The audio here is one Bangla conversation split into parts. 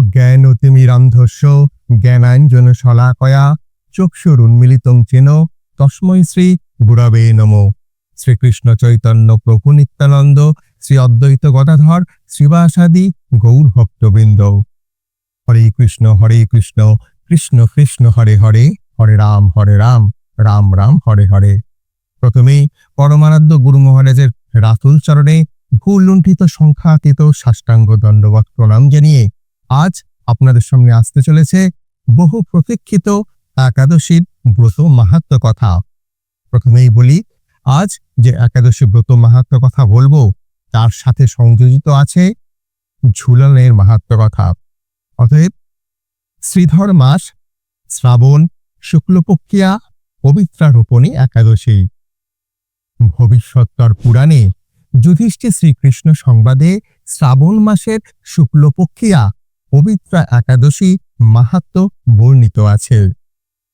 অজ্ঞানতিমিরান্ধস্য জ্ঞানাঞ্জন শলাকয়া চক্ষুরুন্মিলিতং চেন, তস্মৈ শ্রী গুরবে নম। শ্রীকৃষ্ণ চৈতন্য প্রভু নিত্যানন্দ, শ্রী অদ্বৈত গদাধর, শ্রীবাসাদি গৌর ভক্তবৃন্দ। হরে কৃষ্ণ হরে কৃষ্ণ কৃষ্ণ কৃষ্ণ, হরে হরে হরে রাম হরে রাম রাম রাম, হরে হরে। প্রথমেই পরমারাধ্য গুরু মহারাজের রাতুল চরণে ভুল লুণ্ঠিত সংখ্যাতীত সাষ্টাঙ্গ দণ্ডবত প্রণাম জানিয়ে আজ আপনাদের সামনে আসতে চলেছে বহু প্রতীক্ষিত একাদশীর ব্রত মাহাত্ম কথা। প্রথমেই বলি, আজ যে একাদশী ব্রত মাহাত্ম কথা বলব, তার সাথে সংযোজিত আছে ঝুলনের মাহাত্ম কথা। অতএব, শ্রীধর মাস, শ্রাবণ, শুক্লপক্ষিয়া, পবিত্রারোপণী একাদশী। ভবিষ্যৎতর পুরাণে যুধিষ্ঠির শ্রীকৃষ্ণ সংবাদে শ্রাবণ মাসের শুক্লপক্ষিয়া পবিত্র একাদশী মাহাত্ম বর্ণিত আছে।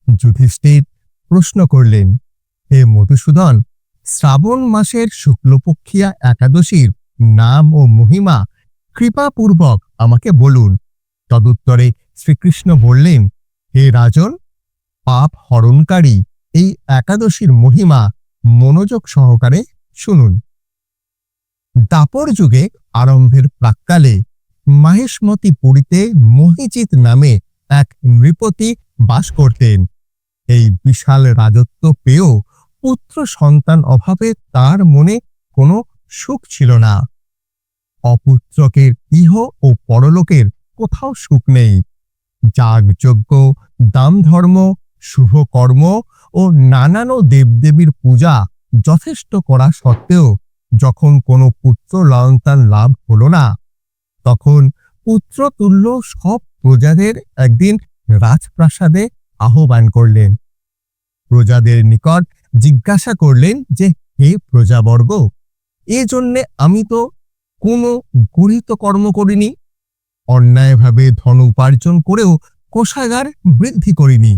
যুধিষ্ঠির প্রশ্ন করলেন, হে মধুসূদন, শ্রাবণ মাসের শুক্লপক্ষিয়া একাদশীর নাম ও মহিমা কৃপাপূর্বক আমাকে বলুন। তদুত্তরে শ্রীকৃষ্ণ বললেন, হে রাজন, পাপ হরণকারী এই একাদশীর মহিমা মনোযোগ সহকারে শুনুন। দাপর যুগে আরম্ভের প্রাক্কালে মাহেশমতি পুরীতে মহিজিৎ নামে এক নৃপতি বাস করতেন। এই বিশাল রাজত্ব পেয়েও পুত্র সন্তান অভাবে তার মনে কোনো সুখ ছিল না। অপুত্রকের ইহ ও পরলোকের কোথাও সুখ নেই। যাগযজ্ঞ দাম ধর্ম শুভ কর্ম ও নানান দেবদেবীর পূজা যথেষ্ট করা সত্ত্বেও যখন কোনো পুত্র লয়ন্তান লাভ হল না তখন পুত্রতুল্য সব প্রজাদের একদিন রাজপ্রাসাদে আহ্বান করলেন। প্রজাদের নিকট জিজ্ঞাসা করলেন যে, হে প্রজাবর্গ, এ জন্যে আমি তো কোনো গরিত কর্ম করিনি, অন্যায়ভাবে ধন উপার্জন করেও কোষাগার বৃদ্ধি করিনি,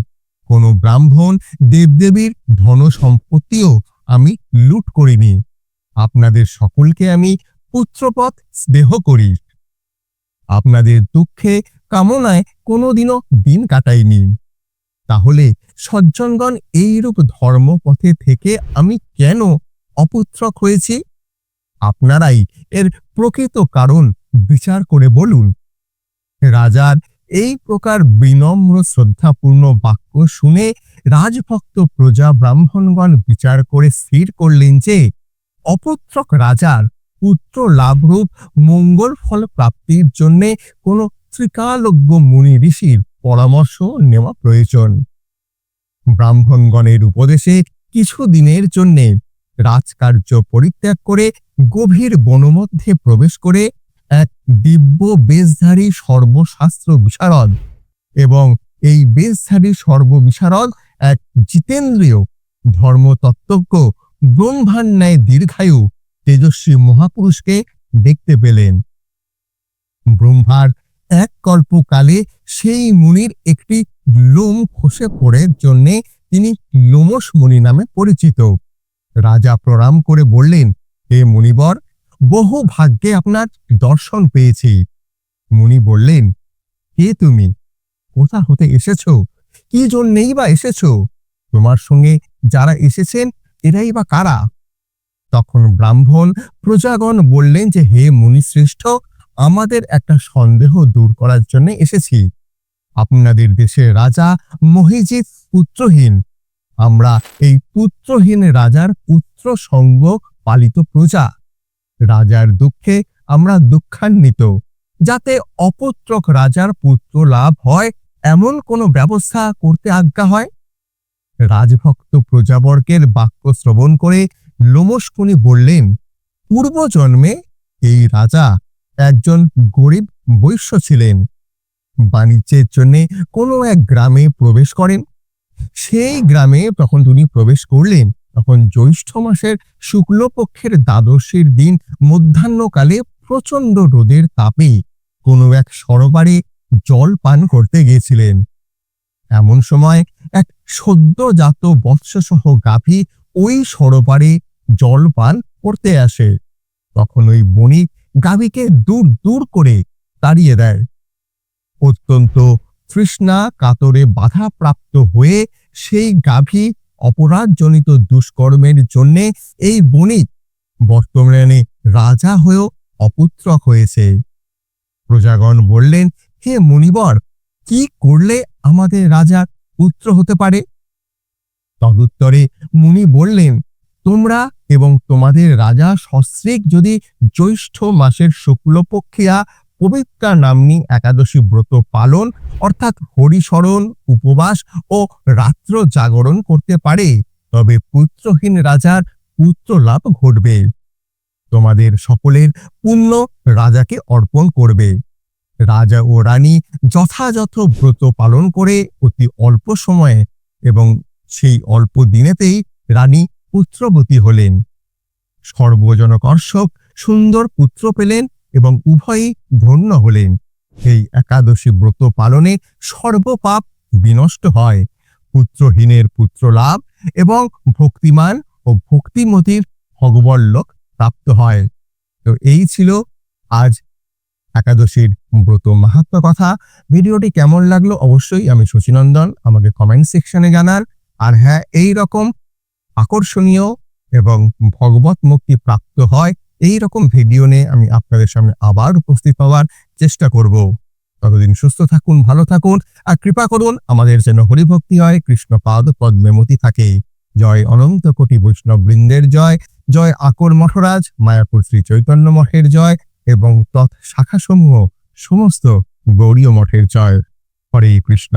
কোনো ব্রাহ্মণ দেবদেবীর ধন সম্পত্তিও আমি লুট করিনি। আপনাদের সকলকে আমি পুত্রপথ স্নেহ করি। আপনাদের দুঃখে, কামনায় কোনোদিনও দিন কাটাইনি। তাহলে সজ্জনগণ এইরূপ ধর্মপথে থেকে আমি কেন অপুত্রক হয়েছি? আপনারাই এর প্রকৃত কারণ বিচার করে বলুন। রাজার এই প্রকার বিনম্র শ্রদ্ধাপূর্ণ বাক্য শুনে রাজভক্ত প্রজা ব্রাহ্মণগণ বিচার করে স্থির করলেন যে, অপুত্রক রাজার পুত্র লাভরূপ মঙ্গল ফল প্রাপ্তির জন্যে কোনো ত্রিকালজ্ঞ মুনি ঋষির পরামর্শ নেওয়া প্রয়োজন। ব্রাহ্মণগণের উপদেশে কিছু দিনের জন্যে রাজকার্য পরিত্যাগ করে গভীর বনমধ্যে প্রবেশ করে এক দিব্য বেশধারী সর্বশাস্ত্র বিশারদ এবং এই বেশধারী সর্ববিশারদ এক জিতেন্দ্রীয় ধর্মতত্ত্বজ্ঞ ব্রহ্মার ন্যায় দীর্ঘায়ু তেজস্বী মহাপুরুষকে দেখতে পেলেন। ব্রহ্মার এক কল্পকালে সেই মুনির একটি লোম খসে পড়ের জন্যে তিনি লোমস মুনি নামে পরিচিত। রাজা প্রণাম করে বললেন, হে মুনিবর, বহু ভাগ্যে আপনার দর্শন পেয়েছি। মুনি বললেন, কে তুমি? কোথা হতে এসেছ? কি জন্যেই বা এসেছ? তোমার সঙ্গে যারা এসেছেন, এরাই বা কারা? তখন ব্রাহ্মণ প্রজাগণ বললেন যে, হে মুনিশ্রেষ্ঠ, আমাদের একটা সন্দেহ দূর করার জন্য এসেছি। আপনাদের দেশের রাজা মহিজিৎ পুত্রহীন। আমরা এই পুত্রহীন রাজার পুত্র সঙ্গ পালিত প্রজা। রাজার দুঃখে আমরা দুঃখান্বিত। যাতে অপুত্রক রাজার পুত্র লাভ হয়, এমন কোনো ব্যবস্থা করতে আজ্ঞা হয়? রাজভক্ত প্রজাবর্গের বাক্য শ্রবণ করে লোমস্কুনি বললেন, পূর্বজন্মে এই রাজা একজন গরিব বৈশ্য ছিলেন। বাণিজ্যের জন্যে কোনো এক গ্রামে প্রবেশ করেন। সেই গ্রামে তখন তিনি প্রবেশ করলেন। তখন জ্যৈষ্ঠ মাসের শুক্লপক্ষের দ্বাদশীর দিন মধ্যাহ্নকালে প্রচণ্ড রোদের তাপে কোনো এক সরোবরে জল পান করতে গিয়েছিলেন। এমন সময় এক সদ্যজাত বৎসসহ গাভী ওই সরোবরে জল পান করতে আসে। তখন ওই বণিক গাভীকে দূর দূর করে তাড়িয়ে দেয়। অত্যন্ত তৃষ্ণা কাতরে বাধা প্রাপ্ত হয়ে সেই গাভী অপরাধজনিত দুষ্কর্মের জন্যে এই বণিক বর্তমানে রাজা হয়েও অপুত্রক হয়েছে। প্রজাগণ বললেন, হে মুনিবর, কি করলে আমাদের রাজার পুত্র হতে পারে? তদুত্তরে মুনি বললেন তোমরা এবং তোমাদের রাজা সস্ত্রীক যদি জ্যৈষ্ঠ মাসের শুক্লপক্ষিয়া পবিত্রা নাম্নী একাদশী ব্রত পালন, অর্থাৎ হরিস্মরণ উপবাস ও রাত্র জাগরণ করতে পারে, তবে পুত্রহীন রাজার পুত্র লাভ ঘটবে। তোমাদের সকলের পুণ্য রাজাকে অর্পণ করবে। রাজা ও রানী যথাযথ ব্রত পালন করে অতি অল্প সময়ে এবং সেই অল্প দিনেতেই রানী পুত্রবতী হলেন। সর্বজনকর্ষক সুন্দর পুত্র পেলেন এবং উভয়ই ধন্য হলেন। এই একাদশী ব্রত পালনে সর্বপাপ বিনষ্ট হয়। পুত্রহীনের পুত্র লাভ এবং ভক্তিমান ও ভক্তিমতির ভগবল্লক প্রাপ্ত হয়। তো এই ছিল আজ একাদশীর ব্রত মাহাত্ম কথা। ভিডিওটি কেমন লাগল অবশ্যই আমি শচীনন্দন, আমাকে কমেন্ট সেকশনে জানান। আর হ্যাঁ এই রকম আকর্ষণীয় এবং ভগবত মুক্তি প্রাপ্ত হয় এই রকম ভিডিও নিয়ে আমি আপনাদের সামনে আবার উপস্থিত হওয়ার চেষ্টা করব। ততদিন সুস্থ থাকুন, ভালো থাকুন, আর কৃপা করুন, আমাদের যেন হরিভক্তি হয়, কৃষ্ণ পাদ পদ্মেমতি থাকে। জয় অনন্ত কোটি বৈষ্ণব বৃন্দের জয় জয় আকর মঠরাজ, মায়াপুর শ্রী চৈতন্য মঠের জয়, এবং তৎ শাখাসমূহ সমস্ত গৌরীয় মঠের জয়। হরে কৃষ্ণ।